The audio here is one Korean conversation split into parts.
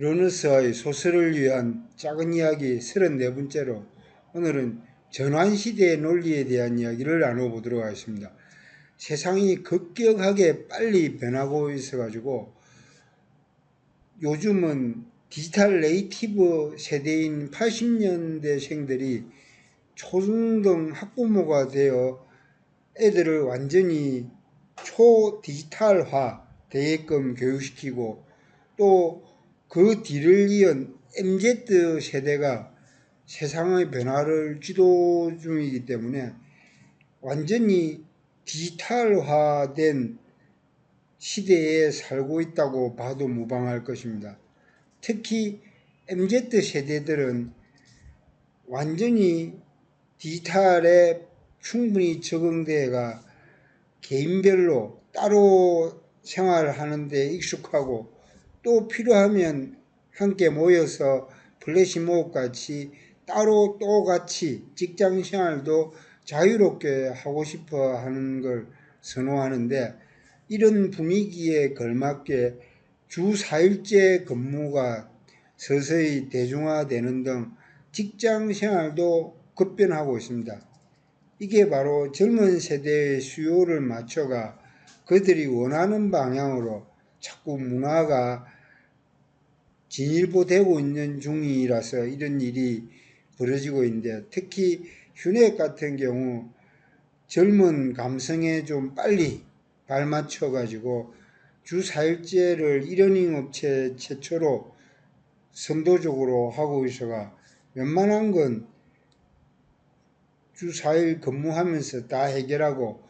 러너스의 소설을 위한 작은 이야기 34번째로 오늘은 전환시대의 논리에 대한 이야기를 나눠보도록 하겠습니다. 세상이 급격하게 빨리 변하고 있어가지고 요즘은 디지털 네이티브 세대인 80년대생들이 초중등 학부모가 되어 애들을 완전히 초디지털화 되게끔 교육시키고 또 그 뒤를 이은 MZ 세대가 세상의 변화를 주도 중이기 때문에 완전히 디지털화된 시대에 살고 있다고 봐도 무방할 것입니다. 특히 MZ 세대들은 완전히 디지털에 충분히 적응돼가 개인별로 따로 생활하는 데 익숙하고 또 필요하면 함께 모여서 플래시몹 같이 따로 또 같이 직장 생활도 자유롭게 하고 싶어 하는 걸 선호하는데 이런 분위기에 걸맞게 주 4일째 근무가 서서히 대중화되는 등 직장 생활도 급변하고 있습니다. 이게 바로 젊은 세대의 수요를 맞춰가 그들이 원하는 방향으로 자꾸 문화가 진일보되고 있는 중이라서 이런 일이 벌어지고 있는데 특히 휴넷 같은 경우 젊은 감성에 좀 빨리 발맞춰 가지고 주 4일제를 이러닝 업체 최초로 선도적으로 하고 있어가 웬만한 건 주 4일 근무하면서 다 해결하고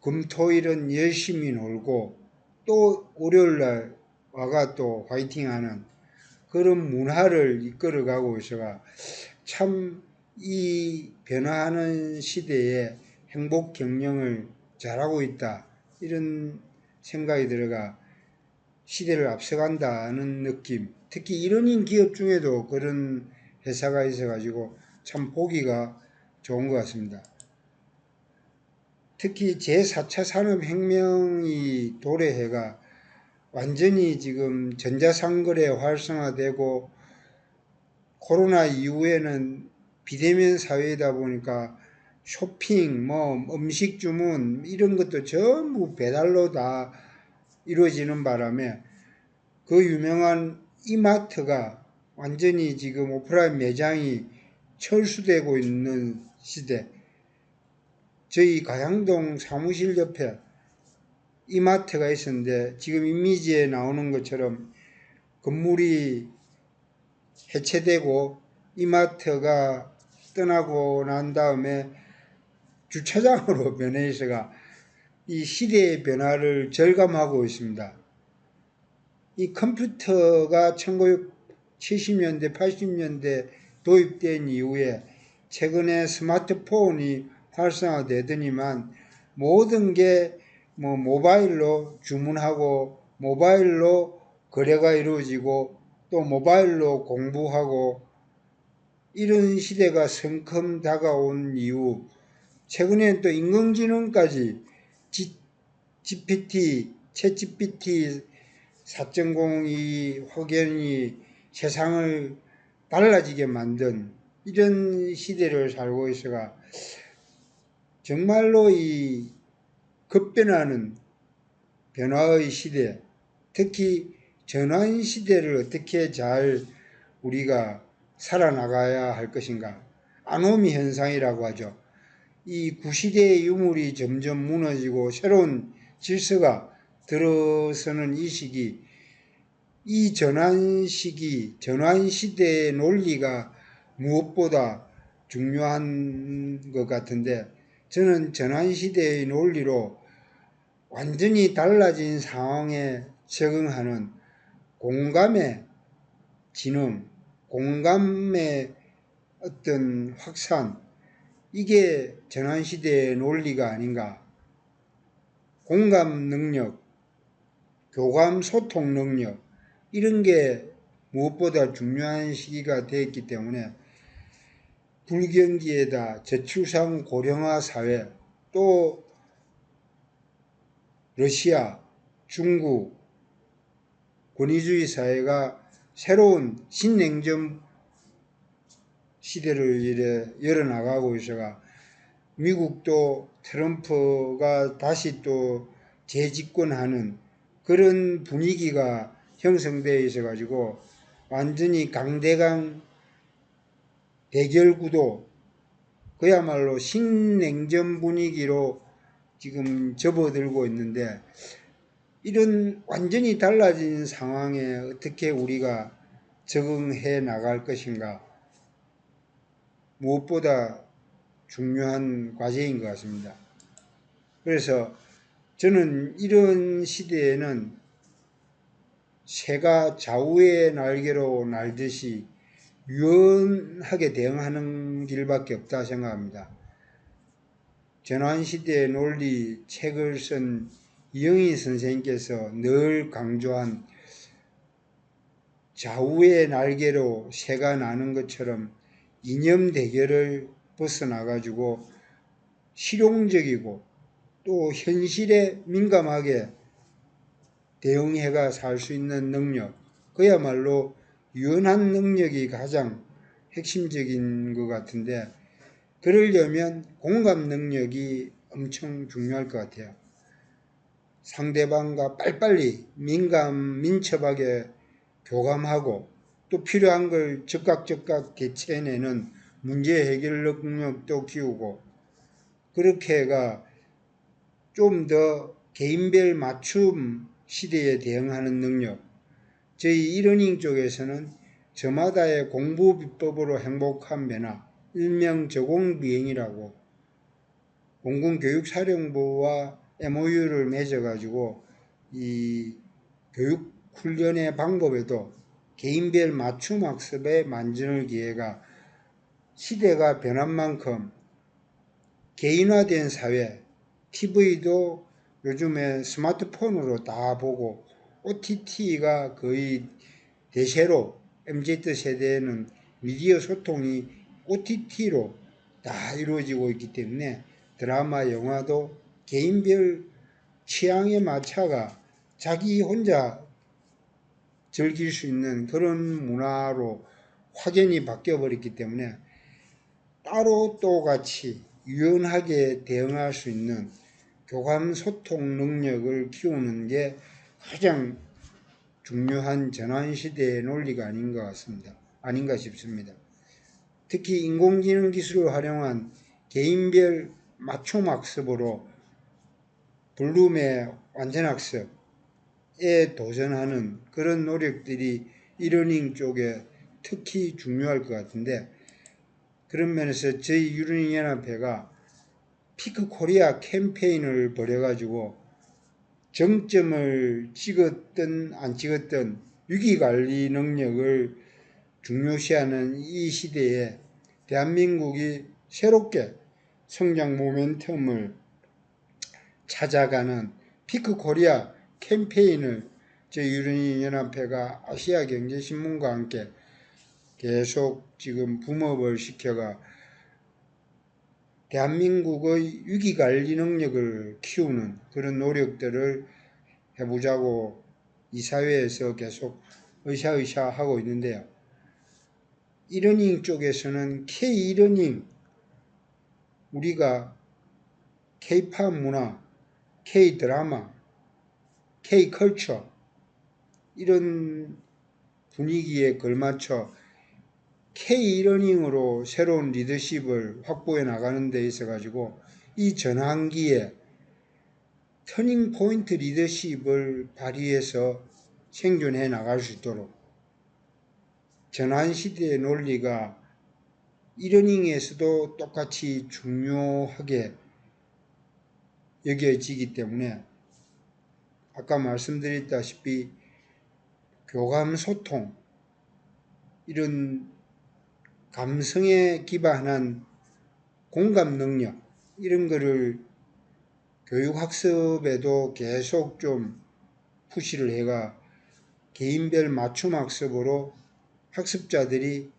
금토일은 열심히 놀고 또 월요일날 와가 또 화이팅하는 그런 문화를 이끌어가고 있어가 참 이 변화하는 시대에 행복 경영을 잘하고 있다 이런 생각이 들어가 시대를 앞서간다는 느낌 특히 이런인 기업 중에도 그런 회사가 있어가지고 참 보기가 좋은 것 같습니다. 특히 제4차 산업혁명이 도래해가 완전히 지금 전자상거래 활성화되고 코로나 이후에는 비대면 사회이다 보니까 쇼핑, 뭐 음식 주문 이런 것도 전부 배달로 다 이루어지는 바람에 그 유명한 이마트가 완전히 지금 오프라인 매장이 철수되고 있는 시대. 저희 가양동 사무실 옆에 이마트가 있었는데 지금 이미지에 나오는 것처럼 건물이 해체되고 이마트가 떠나고 난 다음에 주차장으로 변해 있어가 이 시대의 변화를 절감하고 있습니다. 이 컴퓨터가 1970년대, 80년대 도입된 이후에 최근에 스마트폰이 활성화되더니만 모든 게 뭐 모바일로 주문하고 모바일로 거래가 이루어지고 또 모바일로 공부하고 이런 시대가 성큼 다가온 이후 최근에 또 인공지능까지 G, GPT, 채 GPT 4.0이 확연히 세상을 달라지게 만든 이런 시대를 살고 있어가 정말로 이 급변하는 변화의 시대, 특히 전환 시대를 어떻게 잘 우리가 살아나가야 할 것인가. 아노미 현상이라고 하죠. 이 구시대의 유물이 점점 무너지고 새로운 질서가 들어서는 이 시기, 이 전환 시기, 전환 시대의 논리가 무엇보다 중요한 것 같은데 저는 전환시대의 논리로 완전히 달라진 상황에 적응하는 공감의 지능, 공감의 어떤 확산, 이게 전환시대의 논리가 아닌가. 공감 능력, 교감 소통 능력, 이런 게 무엇보다 중요한 시기가 되었기 때문에 불경기에다 저출산 고령화 사회 또 러시아, 중국 권위주의 사회가 새로운 신냉전 시대를 이래 열어나가고 있어가 미국도 트럼프가 다시 또 재집권하는 그런 분위기가 형성되어 있어 가지고 완전히 강대강 대결 구도 그야말로 신냉전 분위기로 지금 접어들고 있는데 이런 완전히 달라진 상황에 어떻게 우리가 적응해 나갈 것인가 무엇보다 중요한 과제인 것 같습니다. 그래서 저는 이런 시대에는 새가 좌우의 날개로 날듯이 유연하게 대응하는 길밖에 없다 생각합니다. 전환시대의 논리 책을 쓴 이영희 선생님께서 늘 강조한 좌우의 날개로 새가 나는 것처럼 이념 대결을 벗어나가지고 실용적이고 또 현실에 민감하게 대응해가 살 수 있는 능력, 그야말로 유연한 능력이 가장 핵심적인 것 같은데, 그러려면 공감 능력이 엄청 중요할 것 같아요. 상대방과 빨리빨리 민감, 민첩하게 교감하고 또 필요한 걸 즉각 즉각 대체해내는 문제 해결 능력도 키우고 그렇게가 좀 더 개인별 맞춤 시대에 대응하는 능력 저희 이러닝 쪽에서는 저마다의 공부 비법으로 행복한 변화 일명 저공비행이라고 공군교육사령부와 MOU를 맺어가지고 이 교육 훈련의 방법에도 개인별 맞춤 학습에 만전을 기회가 시대가 변한 만큼 개인화된 사회, TV도 요즘에 스마트폰으로 다 보고 OTT가 거의 대세로 MZ 세대에는 미디어 소통이 OTT로 다 이루어지고 있기 때문에 드라마, 영화도 개인별 취향에 맞춰가 자기 혼자 즐길 수 있는 그런 문화로 확연히 바뀌어 버렸기 때문에 따로 또 같이 유연하게 대응할 수 있는 교감 소통 능력을 키우는 게 가장 중요한 전환 시대의 논리가 아닌 것 같습니다. 아닌가 싶습니다. 특히 인공지능 기술을 활용한 개인별 맞춤 학습으로 블룸의 완전 학습에 도전하는 그런 노력들이 이러닝 쪽에 특히 중요할 것 같은데 그런 면에서 저희 유르닝 연합회가 피크 코리아 캠페인을 벌여가지고 정점을 찍었든 안 찍었든 위기관리 능력을 중요시하는 이 시대에 대한민국이 새롭게 성장 모멘텀을 찾아가는 피크 코리아 캠페인을 저유르닝 연합회가 아시아 경제신문과 함께 계속 지금 붐업을 시켜가 대한민국의 위기관리 능력을 키우는 그런 노력들을 해보자고 이 사회에서 계속 으쌰으쌰 하고 있는데요. 이러닝 쪽에서는 K 이러닝 우리가 K-팝 문화, K 드라마, K 컬처 이런 분위기에 걸맞춰 K 러닝으로 새로운 리더십을 확보해 나가는 데 있어 가지고 이 전환기에 터닝 포인트 리더십을 발휘해서 생존해 나갈 수 있도록 전환 시대의 논리가 이러닝에서도 똑같이 중요하게 여겨지기 때문에 아까 말씀드렸다시피 교감 소통 이런 감성에 기반한 공감 능력 이런 거를 교육 학습에도 계속 좀 푸시를 해가 개인별 맞춤 학습으로 학습자들이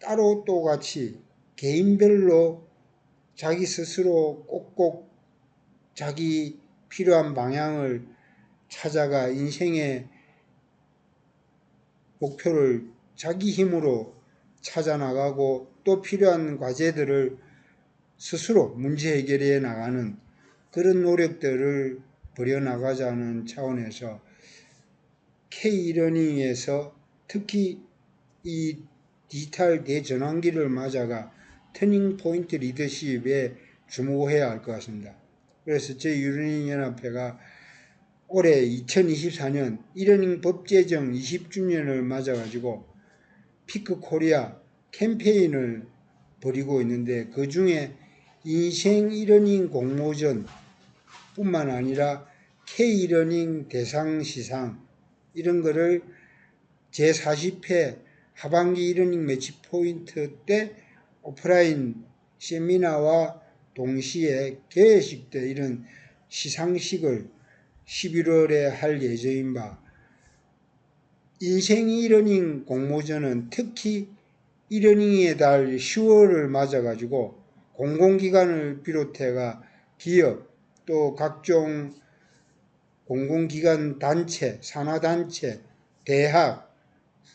따로 똑같이 개인별로 자기 스스로 꼭꼭 자기 필요한 방향을 찾아가 인생의 목표를 자기 힘으로 찾아나가고 또 필요한 과제들을 스스로 문제 해결해 나가는 그런 노력들을 벌여나가자는 차원에서 K-러닝에서 특히 이 디지털 대전환기를 맞아가 터닝 포인트 리더십에 주목해야 할 것 같습니다. 그래서 저희 유러닝 연합회가 올해 2024년 이러닝 법 제정 20주년을 맞아가지고 피크 코리아 캠페인을 벌이고 있는데 그 중에 인생 이러닝 공모전 뿐만 아니라 K 이러닝 대상 시상 이런 거를 제40회 하반기 이러닝 매치 포인트 때 오프라인 세미나와 동시에 개회식 때 이런 시상식을 11월에 할 예정인 바. 인생 이러닝 공모전은 특히 이러닝의 달 10월을 맞아가지고 공공기관을 비롯해가 기업 또 각종 공공기관 단체, 산하단체, 대학,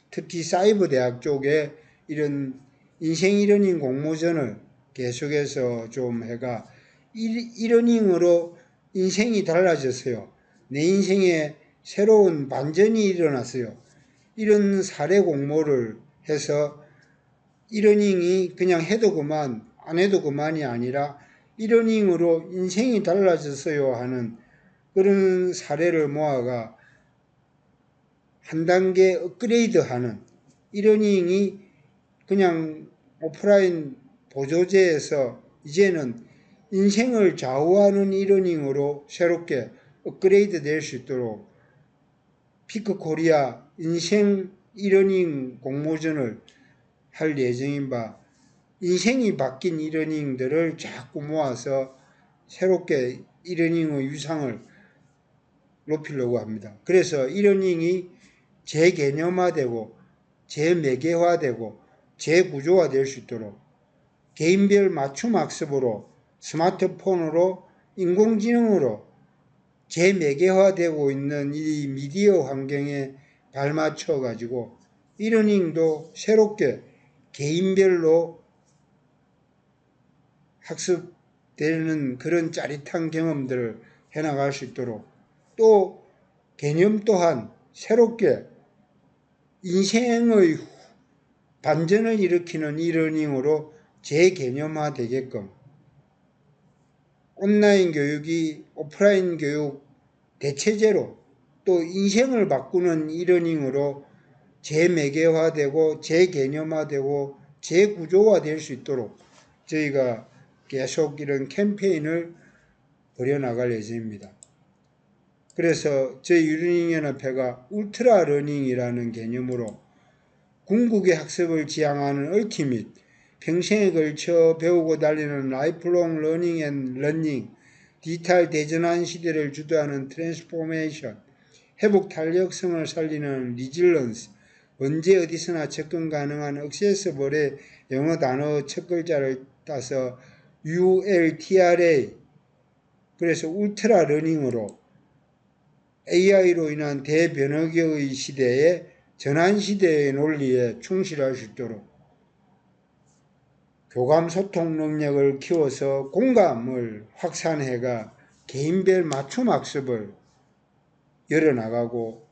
특히 사이버 대학 쪽에 이런 인생 이러닝 공모전을 계속해서 좀 해가 이러닝으로 인생이 달라졌어요. 내 인생에 새로운 반전이 일어났어요. 이런 사례 공모를 해서 이러닝이 그냥 해도 그만 안 해도 그만이 아니라 이러닝으로 인생이 달라졌어요 하는 그런 사례를 모아가 한 단계 업그레이드 하는 이러닝이 그냥 오프라인 보조제에서 이제는 인생을 좌우하는 이러닝으로 새롭게 업그레이드 될 수 있도록 피크 코리아 인생 이러닝 공모전을 할 예정인 바 인생이 바뀐 이러닝들을 자꾸 모아서 새롭게 이러닝의 유상을 높이려고 합니다. 그래서 이러닝이 재개념화되고 재매개화되고 재구조화될 수 있도록 개인별 맞춤 학습으로 스마트폰으로 인공지능으로 재매개화되고 있는 이 미디어 환경에 발맞춰 가지고 이러닝도 새롭게 개인별로 학습되는 그런 짜릿한 경험들을 해나갈 수 있도록 또 개념 또한 새롭게 인생의 반전을 일으키는 이러닝으로 재개념화 되게끔 온라인 교육이 오프라인 교육 대체제로 또 인생을 바꾸는 이러닝으로 재매개화되고 재개념화되고 재구조화될 수 있도록 저희가 계속 이런 캠페인을 벌여나갈 예정입니다. 그래서 저희 유리닝연합회가 울트라 러닝이라는 개념으로 궁극의 학습을 지향하는 얼티밋, 평생에 걸쳐 배우고 달리는 라이프롱 러닝 앤 런닝, 디지털 대전환 시대를 주도하는 트랜스포메이션, 회복 탄력성을 살리는 리질런스, 언제 어디서나 접근 가능한 액세스블의 영어 단어 첫 글자를 따서 ULTRA 그래서 울트라 러닝으로 AI로 인한 대변혁의 시대에 전환 시대의 논리에 충실할 수 있도록 교감 소통 능력을 키워서 공감을 확산해가 개인별 맞춤 학습을 열어나가고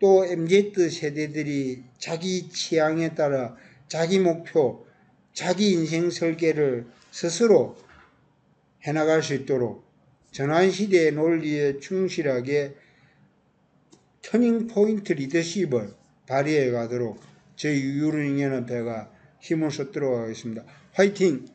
또 MZ 세대들이 자기 취향에 따라 자기 목표, 자기 인생 설계를 스스로 해나갈 수 있도록 전환시대의 논리에 충실하게 터닝 포인트 리더십을 발휘해 가도록 저희 유르닝연합회가 힘을 쏟도록 하겠습니다. 화이팅!